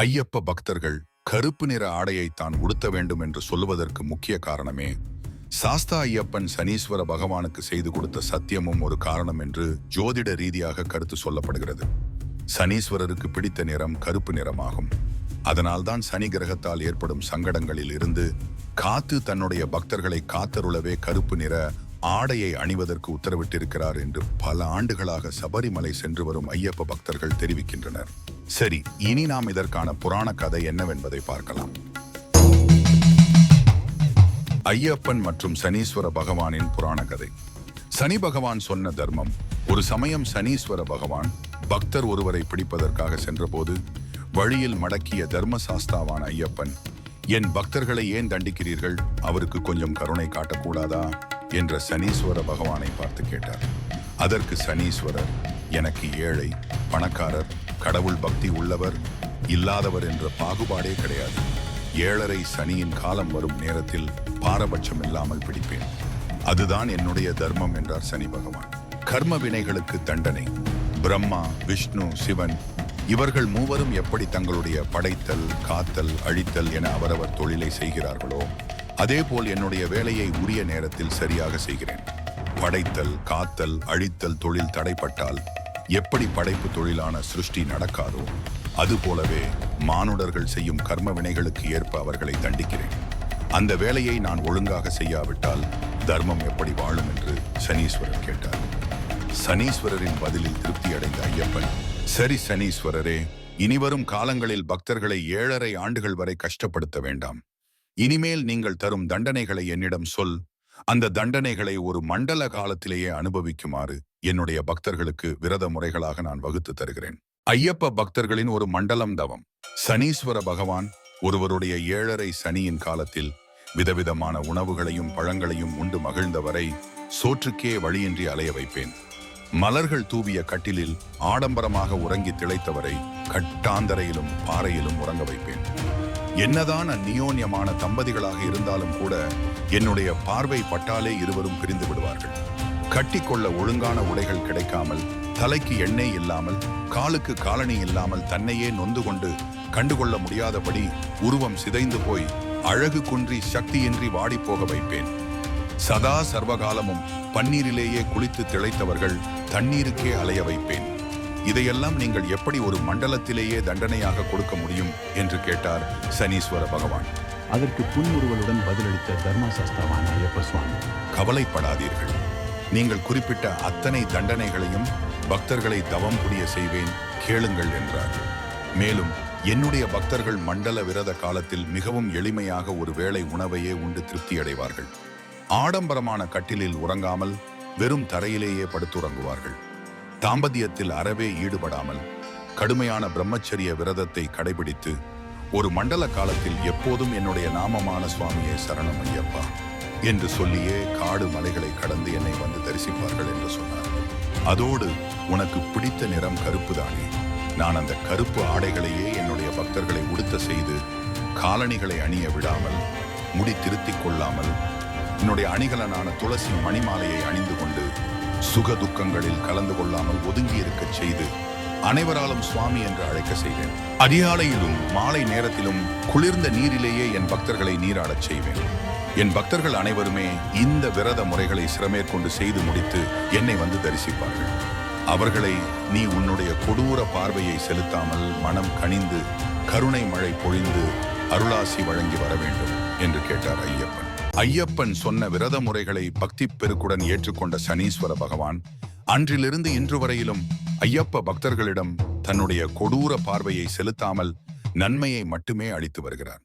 ஐயப்ப பக்தர்கள் கருப்பு நிற ஆடையை தான் உடுத்த வேண்டும் என்று சொல்லுவதற்கு முக்கிய காரணமே சாஸ்தா ஐயப்பன் சனீஸ்வர பகவானுக்கு செய்து கொடுத்த சத்தியமும் ஒரு காரணம் என்று ஜோதிட ரீதியாக கருத்து சொல்லப்படுகிறது. சனீஸ்வரருக்கு பிடித்த நிறம் கருப்பு நிறமாகும். அதனால்தான் சனி கிரகத்தால் ஏற்படும் சங்கடங்களில் இருந்து காத்து தன்னுடைய பக்தர்களை காத்தருளவே கருப்பு நிற ஆடையை அணிவதற்கு உத்தரவிட்டிருக்கிறார் என்று பல ஆண்டுகளாக சபரிமலை சென்று வரும் ஐயப்ப பக்தர்கள் தெரிவிக்கின்றனர். சரி இனி நாம் இதற்கான புராண கதை என்னவென்பதை பார்க்கலாம். ஐயப்பன் மற்றும் சனீஸ்வர பகவானின் புராண கதை. சனி பகவான் சொன்ன தர்மம் ஒரு சமயம் சனீஸ்வர பகவான் பக்தர் ஒருவரை பிடிப்பதற்காக சென்றபோது வழியில் மடக்கிய தர்மசாஸ்தாவான ஐயப்பன் என் பக்தர்களை ஏன் தண்டிக்கிறீர்கள்? அவருக்கு கொஞ்சம் கருணை காட்டக்கூடாதா? என்ற சனீஸ்வர பகவானை பார்த்து கேட்டார். அதற்கு சனீஸ்வரர் எனக்கு ஏழை பணக்காரர் கடவுள் பக்தி உள்ளவர் இல்லாதவர் என்ற பாகுபாடே கிடையாது. ஏழரை சனியின் காலம் வரும் நேரத்தில் பாரபட்சம் இல்லாமல் பிடிப்பேன். அதுதான் என்னுடைய தர்மம் என்றார் சனி பகவான். கர்ம வினைகளுக்கு தண்டனை. பிரம்மா விஷ்ணு சிவன் இவர்கள் மூவரும் எப்படி தங்களுடைய படைத்தல் காத்தல் அழித்தல் என அவரவர் தொழிலை செய்கிறார்களோ அதேபோல் என்னுடைய வேலையை உரிய நேரத்தில் சரியாக செய்கிறேன். படைத்தல் காத்தல் அழித்தல் தொழில் தடைப்பட்டால் எப்படி படைப்பு தொழிலான சிருஷ்டி நடக்காதோ அதுபோலவே மானுடர்கள் செய்யும் கர்ம வினைகளுக்கு ஏற்ப அவர்களை தண்டிக்கிறேன். அந்த வேலையை நான் ஒழுங்காக செய்யாவிட்டால் தர்மம் எப்படி வாழும் என்று சனீஸ்வரர் கேட்டார். சனீஸ்வரரின் பதிலில் திருப்தி அடைந்த ஐயப்பன் சரி சனீஸ்வரரே இனிவரும் காலங்களில் பக்தர்களை ஏழரை ஆண்டுகள் வரை கஷ்டப்படுத்த வேண்டாம். இனிமேல் நீங்கள் தரும் தண்டனைகளை என்னிடம் சொல். அந்த தண்டனைகளை ஒரு மண்டல காலத்திலேயே அனுபவிக்குமாறு என்னுடைய பக்தர்களுக்கு விரத முறைகளாக நான் வகுத்து தருகிறேன். ஐயப்ப பக்தர்களின் ஒரு மண்டலம் தவம். சனீஸ்வர பகவான் ஒருவருடைய ஏழரை சனியின் காலத்தில் விதவிதமான உணவுகளையும் பழங்களையும் உண்டு மகிழ்ந்தவரை சோற்றுக்கே வழியின்றி அலைய வைப்பேன். மலர்கள் தூவிய கட்டிலில் ஆடம்பரமாக உறங்கி திளைத்தவரை கட்டாந்தரையிலும் பாறையிலும் உறங்க வைப்பேன். என்னதான் அந்நியோன்யமான தம்பதிகளாக இருந்தாலும் கூட என்னுடைய பார்வை பட்டாலே இருவரும் பிரிந்து விடுவார்கள். கட்டிக்கொள்ள ஒழுங்கான உடைகள் கிடைக்காமல் தலைக்கு எண்ணெய் இல்லாமல் காலுக்கு காலணி இல்லாமல் தன்னையே நொந்து கொண்டு கண்டுகொள்ள முடியாதபடி உருவம் சிதைந்து போய் அழகு குன்றி சக்தியின்றி வாடிப்போக வைப்பேன். சதா சர்வகாலமும் பன்னீரிலேயே குளித்து திளைத்தவர்கள் தண்ணீருக்கே அலைய வைப்பேன். இதையெல்லாம் நீங்கள் எப்படி ஒரு மண்டலத்திலேயே தண்டனையாக கொடுக்க முடியும்? என்று கேட்டார் சனீஸ்வர பகவான். அதற்கு புன்முறுவலுடன் பதிலளித்த தர்மசாஸ்திரவான ஐயப்ப சுவாமி. கவலைப்படாதீர்கள். நீங்கள் குறிப்பிட்ட அத்தனை தண்டனைகளையும் பக்தர்களை தவம் புரிய செய்வேன் கேளுங்கள் என்றார். மேலும் என்னுடைய பக்தர்கள் மண்டல விரத காலத்தில் மிகவும் எளிமையாக ஒரு வேளை உணவையே உண்டு திருப்தி அடைவார்கள் ஆடம்பரமான கட்டிலில் உறங்காமல் வெறும் தரையிலேயே படுத்துறங்குவார்கள். தாம்பத்தியத்தில் அறவே ஈடுபடாமல் கடுமையான பிரம்மச்சரிய விரதத்தை கடைபிடித்து ஒரு மண்டல காலத்தில் எப்போதும் என்னுடைய நாமமான சுவாமியே சரணம் ஐயப்பா என்று சொல்லியே காடு மலைகளை கடந்து என்னை வந்து தரிசிப்பார்கள் என்று சொன்னார். அதோடு உனக்கு பிடித்த நிறம் கருப்பு தானே. நான் அந்த கருப்பு ஆடைகளையே என்னுடைய பக்தர்களை உடுத்த செய்து காலணிகளை அணிய விடாமல் முடி திருத்திக் கொள்ளாமல் என்னுடைய அணிகலனான துளசி மணிமாலையை அணிந்து கொண்டு சுக துக்கங்களில் கலந்து கொள்ளாமல் ஒதுங்கி இருக்கச் செய்து அனைவராலும் சுவாமி என்று அழைக்க செய்வேன். அதிகாலையிலும் மாலை நேரத்திலும் குளிர்ந்த நீரிலேயே என் பக்தர்களை நீராடச் செய்வேன். என் பக்தர்கள் அனைவருமே இந்த விரத முறைகளை சிரமேற்கொண்டு செய்து முடித்து என்னை வந்து தரிசிப்பார்கள். அவர்களை நீ உன்னுடைய கொடூர பார்வையை செலுத்தாமல் மனம் கனிந்து கருணை மழை பொழிந்து அருளாசி வழங்கி வர வேண்டும் என்று கேட்டார் ஐயப்பன். ஐயப்பன் சொன்ன விரத முறைகளை பக்தி பெருக்குடன் ஏற்றுக்கொண்ட சனீஸ்வர பகவான் அன்றிலிருந்து இன்று வரையிலும் ஐயப்ப பக்தர்களிடம் தன்னுடைய கொடூர பார்வையை செலுத்தாமல் நன்மையை மட்டுமே அளித்து வருகிறார்.